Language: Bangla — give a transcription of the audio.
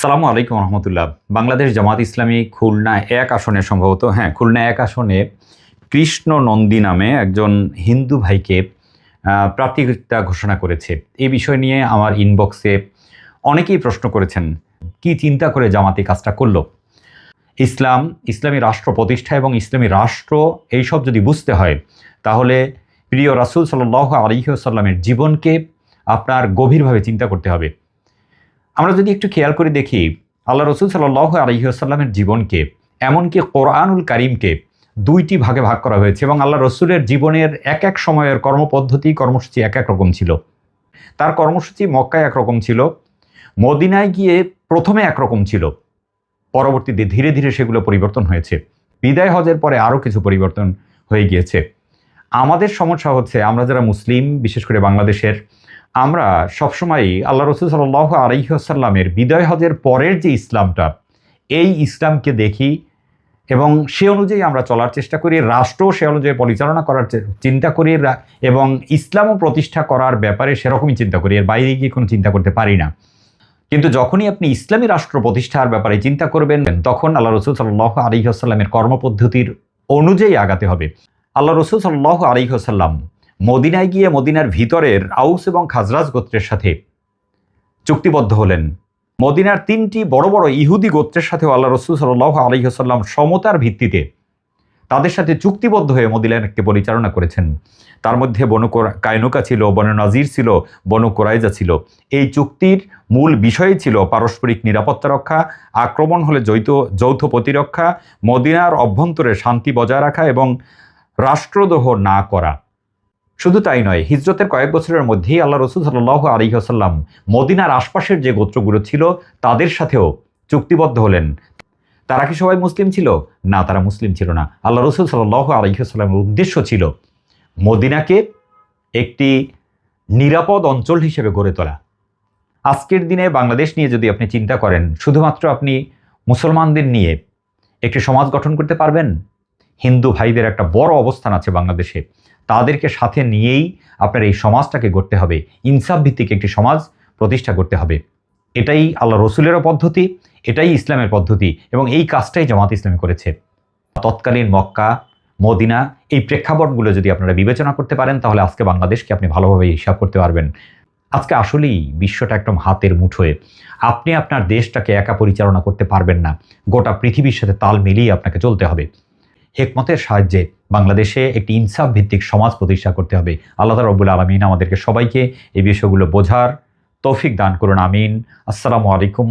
সালামু আলাইকুম রহমতুল্লাহ। বাংলাদেশ জামাত ইসলামী খুলনা এক আসনে সম্ভবত হ্যাঁ খুলনা এক আসনে কৃষ্ণ নন্দী নামে একজন হিন্দু ভাইকে প্রার্থিতা ঘোষণা করেছে। এই বিষয় নিয়ে আমার ইনবক্সে অনেকেই প্রশ্ন করেছেন, কি চিন্তা করে জামাতি কাজটা করল? ইসলাম, ইসলামী রাষ্ট্র প্রতিষ্ঠা এবং ইসলামী রাষ্ট্র এইসব যদি বুঝতে হয়, তাহলে প্রিয় রাসুল সাল্লাহ আলিহাসাল্লামের জীবনকে আপনার গভীরভাবে চিন্তা করতে হবে। আমরা যদি একটু খেয়াল করে দেখি, আল্লাহ রসুল সাল্লাহ আলহিহাসাল্লামের জীবনকে, এমনকি কোরআনুল কারিমকে দুইটি ভাগে ভাগ করা হয়েছে এবং আল্লাহ রসুলের জীবনের এক এক সময়ের কর্মপদ্ধতি, কর্মসূচি এক এক রকম ছিল। তার কর্মসূচি মক্কায় একরকম ছিল, মদিনায় গিয়ে প্রথমে একরকম ছিল। পরবর্তীতে ধীরে ধীরে সেগুলো পরিবর্তন হয়েছে। বিদায় হজের পরে আরও কিছু পরিবর্তন হয়ে গিয়েছে। আমাদের সমস্যা হচ্ছে, আমরা যারা মুসলিম, বিশেষ করে বাংলাদেশের আমরা সবসময়ই আল্লাহ রসুল সাল্লাহ আলহিহাসাল্লামের বিদয় হজের পরের যে ইসলামটা, এই ইসলামকে দেখি এবং সে অনুযায়ী আমরা চলার চেষ্টা করি রাষ্ট্র সে অনুযায়ী পরিচালনা করার চিন্তা করি এবং ইসলামও প্রতিষ্ঠা করার ব্যাপারে সেরকমই চিন্তা করি, এর বাইরে গিয়ে কোনো চিন্তা করতে পারি না। কিন্তু যখনই আপনি ইসলামী রাষ্ট্র প্রতিষ্ঠার ব্যাপারে চিন্তা করবেন, তখন আল্লাহ রসুল সাল্লাহ আলহিহাসাল্লামের কর্মপদ্ধতির অনুযায়ী আগাতে হবে। আল্লাহ রসুল সাল্লাহ আলহিহাসাল্লাম মদিনায় গিয়ে মদিনার ভিতরের আউস এবং খাজরাজ গোত্রের সাথে চুক্তিবদ্ধ হলেন। মদিনার তিনটি বড় বড় ইহুদি গোত্রের সাথেও আল্লাহ রসুল সাল্লাহ আলহিহাসাল্লাম সমতার ভিত্তিতে তাদের সাথে চুক্তিবদ্ধ হয়ে মদিনাকে পরিচালনা করেছেন। তার মধ্যে বনু কোরা- কায়নুকা ছিল, বনু নাজির ছিল, বনু কোরাইজা ছিল। এই চুক্তির মূল বিষয়ই ছিল পারস্পরিক নিরাপত্তা রক্ষা, আক্রমণ হলে যৌথ যৌথ প্রতিরক্ষা, মদিনার অভ্যন্তরে শান্তি বজায় রাখা এবং রাষ্ট্রদ্রোহ না করা। শুধু তাই নয়, হিজরতের কয়েক বছরের মধ্যেই আল্লাহ রসুল সাল্লাহ আলিহাসাল্লাম মদিনার আশপাশের যে গোত্রগুলো ছিল, তাদের সাথেও চুক্তিবদ্ধ হলেন। তারা কি সবাই মুসলিম ছিল? না, তারা মুসলিম ছিল না। আল্লাহ রসুল সাল্লাহ আলিহাসাল্লামের উদ্দেশ্য ছিল মদিনাকে একটি নিরাপদ অঞ্চল হিসেবে গড়ে তোলা। আজকের দিনে বাংলাদেশ নিয়ে যদি আপনি চিন্তা করেন, শুধুমাত্র আপনি মুসলমানদের নিয়ে একটি সমাজ গঠন করতে পারবেন? হিন্দু ভাইদের একটা বড় অবস্থান আছে বাংলাদেশে। তাদেরকে সাথে নিয়েই আপনার এই সমাজটাকে গড়তে হবে। ইনসাফ ভিত্তিক একটি সমাজ প্রতিষ্ঠা করতে হবে। এটাই আল্লাহ রসুলেরও পদ্ধতি, এটাই ইসলামের পদ্ধতি এবং এই কাজটাই জামাত ইসলামী করেছে। তৎকালীন মক্কা, মদিনা এই প্রেক্ষাপটগুলো যদি আপনারা বিবেচনা করতে পারেন, তাহলে আজকে বাংলাদেশকে আপনি ভালোভাবে হিসাব করতে পারবেন। আজকে আসলেই বিশ্বটা একদম হাতের মুঠোয়। আপনি আপনার দেশটাকে একা পরিচালনা করতে পারবেন না। গোটা পৃথিবীর সাথে তাল মিলিয়ে আপনাকে চলতে হবে। হেকমতের সাহায্যে বাংলাদেশে একটি ইনসাফ ভিত্তিক সমাজ প্রতিষ্ঠা করতে হবে। আল্লাহ রব্বুল আলমিন আমাদেরকে সবাইকে এই বিষয়গুলো বোঝার তৌফিক দান করুন, আমিন। আসসালামু আলাইকুম